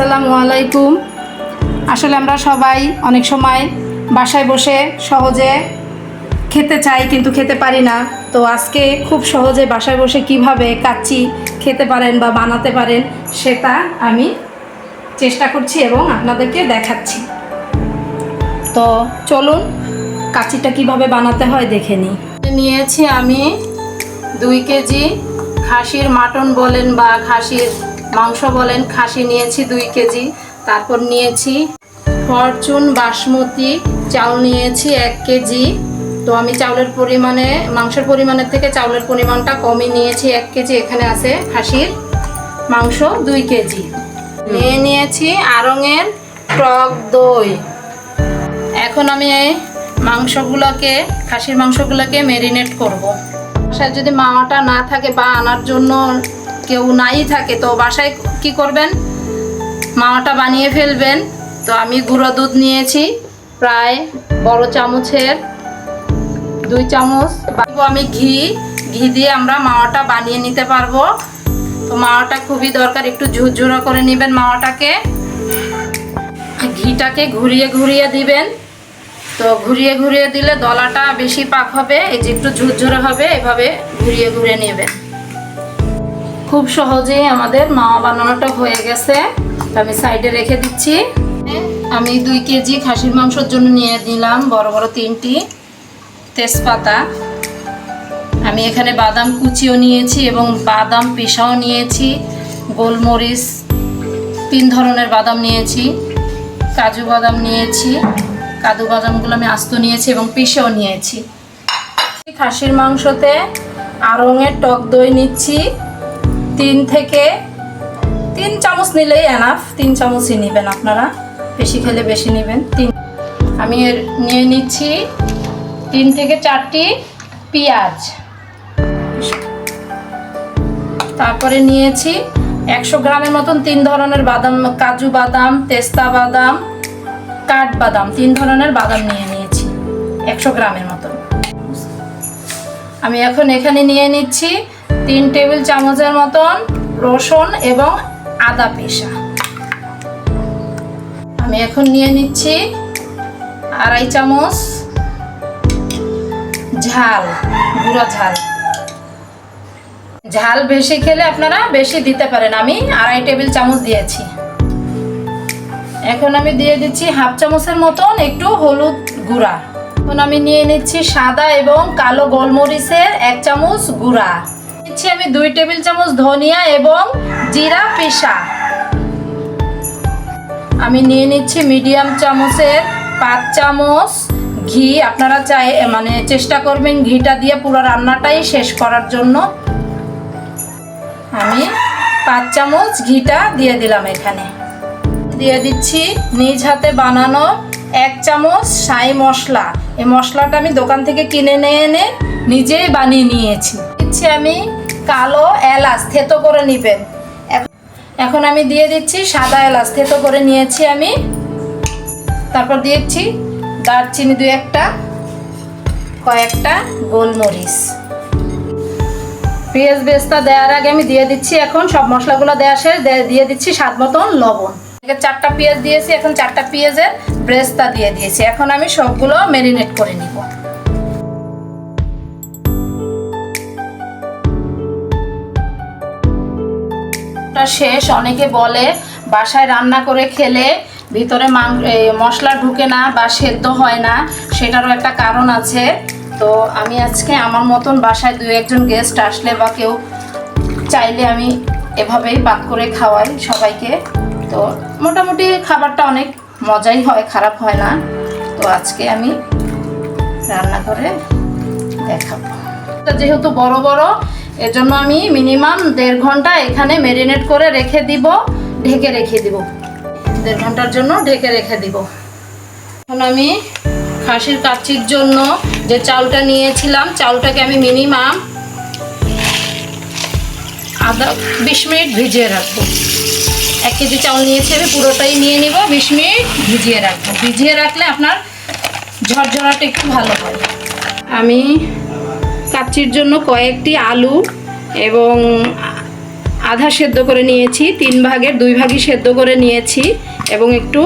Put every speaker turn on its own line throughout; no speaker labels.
আসসালামু আলাইকুম। আসলে আমরা সবাই অনেক সময় বাসায় বসে সহজে খেতে চাই কিন্তু খেতে পারি না। তো আজকে খুব সহজে বাসায় বসে কীভাবে কাচ্চি খেতে পারেন বা বানাতে পারেন সেটা আমি চেষ্টা করছি এবং আপনাদেরকে দেখাচ্ছি। তো চলুন কাচিটা কীভাবে বানাতে হয় দেখে নিই। নিয়েছি আমি দুই কেজি খাসির মাটন বলেন বা খাসির মাংস বলেন, খাসি নিয়েছি দুই কেজি, তারপর নিয়েছি ফরচুন বাসমতি চাউল নিয়েছি এক কেজি। তো আমি চাউলের পরিমাণে, মাংসের পরিমাণের থেকে চাউলের পরিমাণটা কমই নিয়েছি, এক কেজি এখানে আছে খাসির মাংস দুই কেজি। নিয়ে নিয়েছি আড়ঙের টক দই। এখন আমি এই মাংসগুলোকে, খাসির মাংসগুলোকে ম্যারিনেট করব। বাসায় যদি মাওয়াটা না থাকে বা আনার জন্য কেউ নাই থাকে, তো বাসায় কি করবেন? মাওয়াটা বানিয়ে ফেলবেন। তো আমি গুঁড়ো দুধ নিয়েছি, প্রায় বড় চামচের, দুই চামচ। আমি ঘি ঘি দিয়ে আমরা মাওয়াটা বানিয়ে নিতে পারব। তো মাওয়াটা খুবই দরকার, একটু ঝুরঝুরা করে নেবেন মাওয়াটাকে ঘিটাকে ঘুরিয়ে ঘুরিয়ে দিবেন। তো ঘুরিয়ে ঘুরিয়ে দিলে দলাটা বেশি পাক হবে, এই যে একটু ঝুরঝুরে হবে, এভাবে ঘুরিয়ে ঘুরিয়ে নেবেন। খুব সহজেই আমাদের মাওয়া বানানোটা হয়ে গেছে। আমি সাইডে রেখে দিচ্ছি। আমি দুই কেজি খাসির মাংসর জন্য নিয়ে দিলাম বড় বড় তিনটি তেজপাতা। আমি এখানে বাদাম কুচিও নিয়েছি এবং বাদাম পিসাও নিয়েছি, গোলমরিচ, তিন ধরনের বাদাম নিয়েছি, কাজু বাদাম নিয়েছি কাজু বাদামগুলো আমি আস্ত নিয়েছি এবং পিসেও নিয়েছি। খাসির মাংসতে আড়ঙের টক দই নিচ্ছি। তিন থেকে তিন চামচ নিলেই এনাফ তিন চামচই নেবেন আপনারা। বেশি খেলে বেশি নেবেন। তিন আমি এর নিয়ে নিচ্ছি তিন থেকে চারটি পেঁয়াজ। তারপরে নিয়েছি একশো গ্রামের মতন তিন ধরনের বাদাম, কাজু বাদাম, তেস্তা বাদাম, কাঠ বাদাম, তিন ধরনের বাদাম নিয়ে নিয়েছি, একশো গ্রামের মতন। আমি এখন এখানে নিয়ে নিচ্ছি তিন টেবিল চামচের মতন রসুন এবং আদা পেশা। আমি এখন নিয়ে নিচ্ছি আড়াই চামচ ঝাল, গুঁড়া ঝাল। ঝাল বেশি খেলে আপনারা বেশি দিতে পারেন। আমি আড়াই টেবিল চামচ দিয়েছি। এখন আমি দিয়ে দিচ্ছি হাফ চামচের মতন একটু হলুদ গুঁড়া। এখন আমি নিয়ে নিচ্ছি সাদা এবং কালো গোলমরিচের এক চামচ গুঁড়া। নিচ্ছি আমি দুই টেবিল চামচ ধনিয়া এবং জিরা পেশা। আমি নিয়ে নিচ্ছি মিডিয়াম চামচের পাঁচ চামচ ঘি। আপনারা চাই মানে চেষ্টা করবেন ঘিটা দিয়ে পুরো রান্নাটাই শেষ করার জন্য। আমি পাঁচ চামচ ঘিটা দিয়ে দিলাম এখানে। দিয়ে দিচ্ছি নিজ হাতে বানানো এক চামচ সাই মশলা। এই মশলাটা আমি দোকান থেকে কিনে নিয়ে এনে নিজেই বানিয়ে নিয়েছি। দিচ্ছি আমি কালো এলাচ, থেতো করে নেবেন এখন- আমি দিয়ে দিচ্ছি সাদা এলাচ, থেতো করে নিয়েছি আমি। তারপর দিয়েছি দারচিনি দু একটা, কয়েকটা গোলমরিচ। পেঁয়াজ বেস্তা দেওয়ার আগে আমি দিয়ে দিচ্ছি এখন সব মশলাগুলো দেওয়া শেষ দিয়ে- দিচ্ছি স্বাদ মতন লবণ। চারটা পেঁয়াজ দিয়েছি, এখন চারটা পেঁয়াজের ব্রেস্তা দিয়ে দিয়েছি। এখন আমি সবগুলো ম্যারিনেট করে নিব। টা শেষ। অনেকে বলে, বাসায় রান্না করে খেলে ভিতরে মাং মশলা ঢুকে না বা সেদ্ধ হয় না, সেটারও একটা কারণ আছে। তো আমি আজকে আমার মতন বাসায় দু একজন গেস্ট আসলে বা কেউ চাইলে আমি এভাবেই পাক করে খাওয়াই সবাইকে। তো মোটামুটি খাবারটা অনেক মজাই হয়, খারাপ হয় না। তো আজকে আমি রান্না করে দেখাবো। যেহেতু বড় বড় এর জন্য আমি মিনিমাম দেড় ঘণ্টা এখানে মেরিনেট করে রেখে দিব, ঢেকে রেখে দিব। দেড় ঘণ্টার জন্য ঢেকে রেখে দিব। এখন আমি খাসির কাচ্চির জন্য যে চাউলটা নিয়েছিলাম চাউলটাকে আমি মিনিমাম আধা, বিশ মিনিট ভিজিয়ে রাখব। এক কেজি চাউল নিয়েছি আমি, পুরোটাই নিয়ে নিব, বিশ মিনিট ভিজিয়ে রাখব। ভিজিয়ে রাখলে আপনার ঝরঝরাটা একটু ভালো হয়। আমি কাচ্চির জন্য কয়েকটি আলু এবং আধা সেদ্ধ করে নিয়েছি, তিন ভাগের দুই ভাগই সেদ্ধ করে নিয়েছি এবং একটু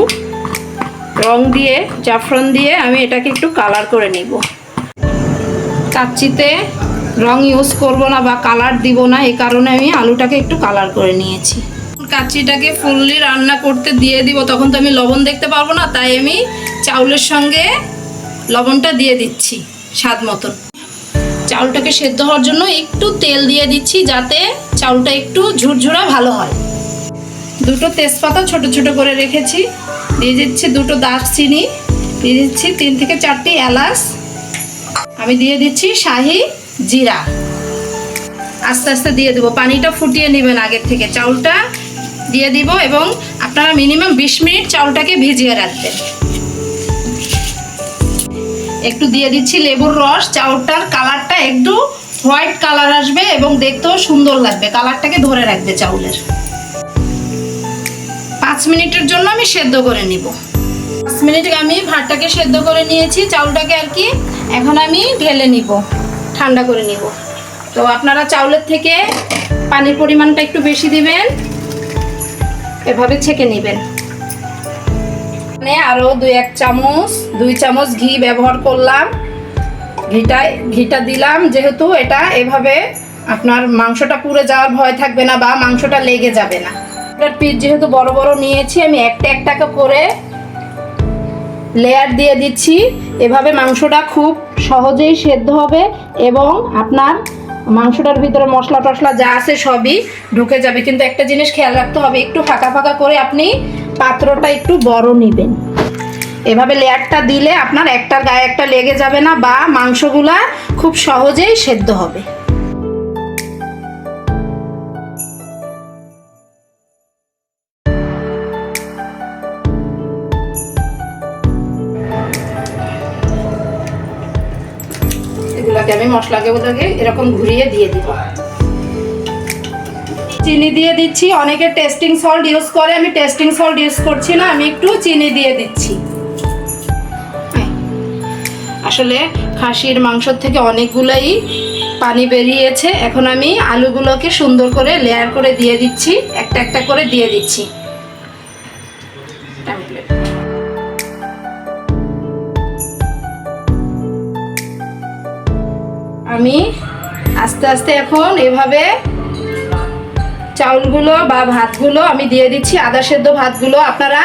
রং দিয়ে, জাফরন দিয়ে আমি এটাকে একটু কালার করে নিব। কাচ্চিতে রং ইউজ করব না বা কালার দিব না এই কারণে আমি আলুটাকে একটু কালার করে নিয়েছি। কাচ্চিটাকে ফুললি রান্না করতে দিয়ে দিব, তখন তো আমি লবণ দেখতে পারব না, তাই আমি চাউলের সঙ্গে লবণটা দিয়ে দিচ্ছি, স্বাদ মতন। চাউলটাকে সেদ্ধ হওয়ার জন্য একটু তেল দিয়ে দিচ্ছি যাতে চাউলটা একটু ঝুরঝুরা ভালো হয়। দুটো তেজপাতা ছোট ছোট করে রেখেছি। দিয়ে দিচ্ছি দুটো দারচিনি। দিয়ে দিচ্ছি তিন থেকে চারটি এলাচ। আমি দিয়ে দিচ্ছি শাহি জিরা। আস্তে আস্তে দিয়ে দেবো। পানিটা ফুটিয়ে নেবেন আগের থেকে। চাউলটা দিয়ে দিব এবং আপনারা মিনিমাম বিশ মিনিট চাউলটাকে ভিজিয়ে রাখবেন। একটু দিয়ে দিচ্ছি লেবুর রস চাউলটার কালারটা একটু হোয়াইট কালার আসবে এবং দেখতেও সুন্দর লাগবে। কালারটাকে ধরে রাখবে চাউলের। পাঁচ মিনিটের জন্য আমি সেদ্ধ করে নিব। পাঁচ মিনিট আমি ভাতটাকে সেদ্ধ করে নিয়েছি। চাউলটাকে আর কি এখন আমি ঢেলে নিব, ঠান্ডা করে নিব। তো আপনারা চাউলের থেকে পানির পরিমাণটা একটু বেশি দিবেন, এভাবে ছেঁকে নেবেন। এখানে আরও দুই এক চামচ, দুই চামচ ঘি ব্যবহার করলাম। ঘিটা ঘিটা দিলাম, যেহেতু এটা এভাবে আপনার মাংসটা পুড়ে যাওয়ার ভয় থাকবে না বা মাংসটা লেগে যাবে না। এটার পিস যেহেতু বড় বড় নিয়েছি, আমি একটা একটা করে লেয়ার দিয়ে দিচ্ছি। এভাবে মাংসটা খুব সহজেই সেদ্ধ হবে এবং আপনার মাংসটার ভিতরে মশলা টশলা যা আছে সবই ঢুকে যাবে। কিন্তু একটা জিনিস খেয়াল রাখতে হবে, একটু ফাঁকা ফাঁকা করে আপনি পাত্রটা একটু বড় নেবেন। এভাবে লেয়ারটা দিলে আপনার একটার গায়ে একটা লেগে যাবে না বা মাংসগুলা খুব সহজেই সেদ্ধ হবে। এগুলাকে আমি মশলাকে এরকম ঘুরিয়ে দিয়ে দিব। চিনি দিয়ে দিচ্ছি। অনেকে টেস্টিং সল্ট ইউজ করে, আমি টেস্টিং সল্ট ইউজ করছি না, আমি একটু চিনি দিয়ে দিচ্ছি। আসলে খাসির মাংসর থেকে অনেকগুলোই পানি বেরিয়েছে। এখন আমি আলুগুলোকে সুন্দর করে লেয়ার করে দিয়ে দিচ্ছি, একটা একটা করে দিয়ে দিচ্ছি। আমি আস্তে আস্তে এখন এভাবে চাউলগুলো বা ভাতগুলো আমি দিয়ে দিচ্ছি, আদা সেদ্ধ ভাতগুলো আপনারা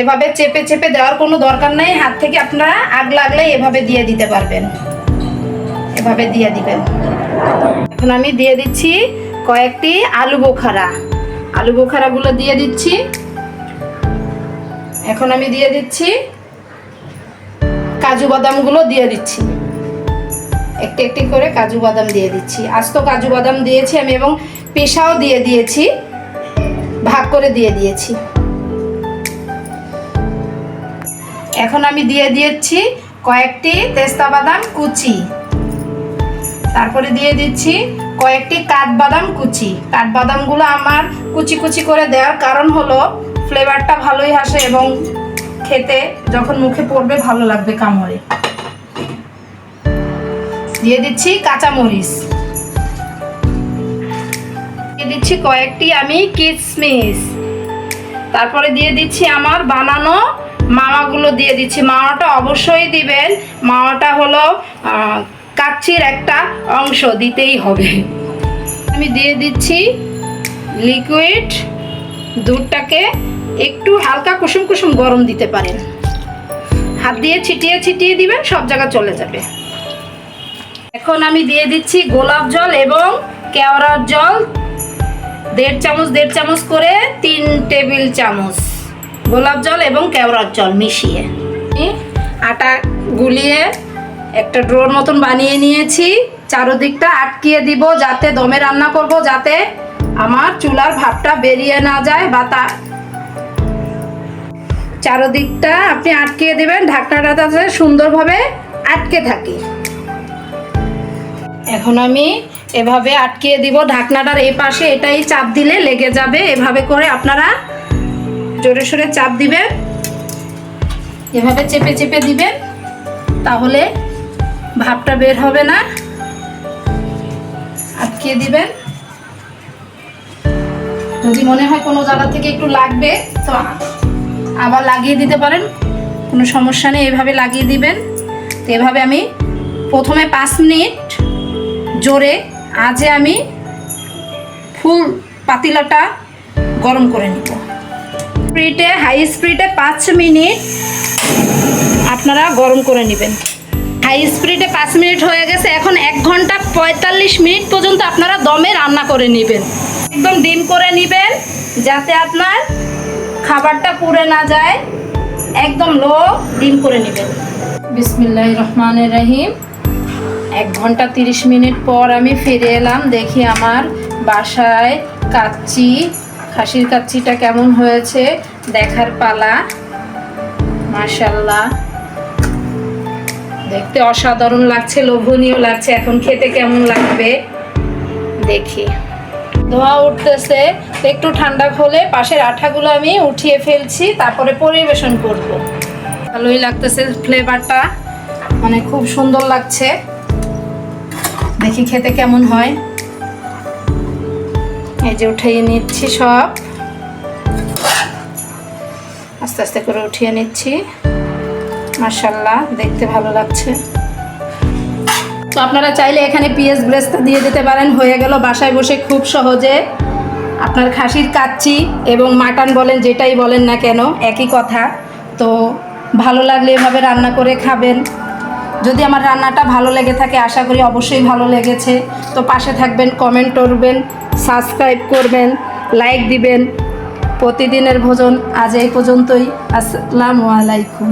এভাবে চেপে চেপে দেওয়ার কোনো দরকার নেই। হাত থেকে আপনারা আগ লাগলে এভাবে দিয়ে দিতে পারবেন। এভাবে দিয়ে দিবেন। এখন আমি দিয়ে দিচ্ছি কয়েকটি আলু বোখারা। আলু বোখারাগুলো দিয়ে দিচ্ছি। এখন আমি দিয়ে দিচ্ছি কাজু বাদামগুলো দিয়ে দিচ্ছি। একটি একটি করে কাজু বাদাম দিয়ে দিচ্ছি। আস্ত কাজু বাদাম দিয়েছি আমি এবং পেশাও দিয়ে দিয়েছি। ভাগ করে দিয়ে দিয়েছি। এখন আমি দিয়ে দিয়েছি কয়েকটি তেস্তা বাদাম কুচি। তারপরে দিয়ে দিচ্ছি কয়েকটি কাঠবাদাম কুচি। কাঠবাদামগুলো আমার কুচি কুচি করে দেওয়ার কারণ হলো ফ্লেভারটা ভালোই আসে এবং খেতে যখন মুখে পড়বে, ভালো লাগবে কামড়ে। দিয়ে দিচ্ছি কাঁচামরিচ। দিয়ে দিচ্ছি কয়েকটি আমি কিসমিস। তারপরে দিয়ে দিচ্ছি আমার বানানো মাওয়াগুলো দিয়ে দিচ্ছি। মাওয়াটা অবশ্যই দিবেন। মাওয়াটা হলো আহ, কাচ্চির একটা অংশ দিতেই হবে। আমি দিয়ে দিচ্ছি লিকুইড। দুধটাকে একটু হালকা কুসুম কুসুম গরম দিতে পারেন। হাত দিয়ে ছিটিয়ে ছিটিয়ে দিবেন সব জায়গা চলে যাবে। এখন আমি দিয়ে দিচ্ছি গোলাপ জল এবং কেওড়ার জল। দেড় চামচ দেড় চামচ করে তিন টেবিল চামচ গোলাপ জল এবং কেওড়ার জল মিশিয়ে। আটা গুলিয়ে একটা ড্রোর মতন বানিয়ে নিয়েছি। চারোদিকটা আটকিয়ে দিব যাতে দমে রান্না করব, যাতে আমার চুলার ভাবটা বেরিয়ে না যায় বা তা চারোদিকটা আপনি আটকিয়ে দেবেন, ঢাকনাটা সুন্দরভাবে আটকে থাকে। এখন আমি এভাবে আটকিয়ে দিব ঢাকনাটার এই পাশে, এটাই চাপ দিলে লেগে যাবে। এভাবে করে আপনারা জোরে সোরে চাপ দিবেন। এভাবে চেপে চেপে দিবেন, তাহলে ভাবটা বের হবে না। আটকিয়ে দিবেন। যদি মনে হয় কোনো জায়গা থেকে একটু লাগবে, তো আবার লাগিয়ে দিতে পারেন। কোনো সমস্যা নেই, এভাবে লাগিয়ে দিবেন। তো এভাবে আমি প্রথমে পাঁচ মিনিট জোরে আজে আমি ফুল পাতিলাটা গরম করে নিব। স্পিডে হাই স্পিডে পাঁচ মিনিট আপনারা গরম করে নেবেন। হাই স্পিডে পাঁচ মিনিট হয়ে গেছে, এখন এক ঘণ্টা পঁয়তাল্লিশ মিনিট পর্যন্ত আপনারা দমে রান্না করে নেবেন। একদম ডিম করে নেবেন, যাতে আপনার খাবারটা পুড়ে না যায়। একদম লো ডিম করে নেবেন। বিসমিল্লাহ রহমানের রহিম। এক ঘণ্টা তিরিশ মিনিট পর আমি ফিরে এলাম, দেখি আমার বাসায় কাচ্চি, খাসির কাচ্চিটা কেমন হয়েছে দেখার পালা। মাশাল্লাহ দেখতে অসাধারণ লাগছে, লোভনীয় লাগছে, এখন খেতে কেমন লাগবে? দেখি। ধোয়া উঠতেছে, একটু ঠান্ডা হলে পাশের আঠাগুলো আমি উঠিয়ে ফেলছি, তারপরে পরিবেশন করব। ভালোই লাগতেছে ফ্লেভারটা মানে খুব সুন্দর লাগছে। দেখি খেতে কেমন হয়। এই যে উঠিয়ে নিচ্ছি সব। আস্তে আস্তে করে উঠিয়ে নিচ্ছি। মার্শাল্লাহ দেখতে ভালো লাগছে। তো আপনারা চাইলে এখানে পিএস ব্রেস্তা দিয়ে দিতে পারেন। হয়ে গেল বাসায় বসে খুব সহজে। আপনার খাসির কাচ্চি এবং মাটন বলেন, যেটাই বলেন না কেন, একই কথা। তো ভালো লাগলে এভাবে রান্না করে খাবেন। যদি আমার রান্নাটা ভালো লেগে থাকে, আশা করি অবশ্যই ভালো লেগেছে। তো পাশে থাকবেন কমেন্ট করবেন সাবস্ক্রাইব করবেন লাইক দিবেন। প্রতিদিনের ভোজন আজ এই পর্যন্তই। আসসালামু আলাইকুম।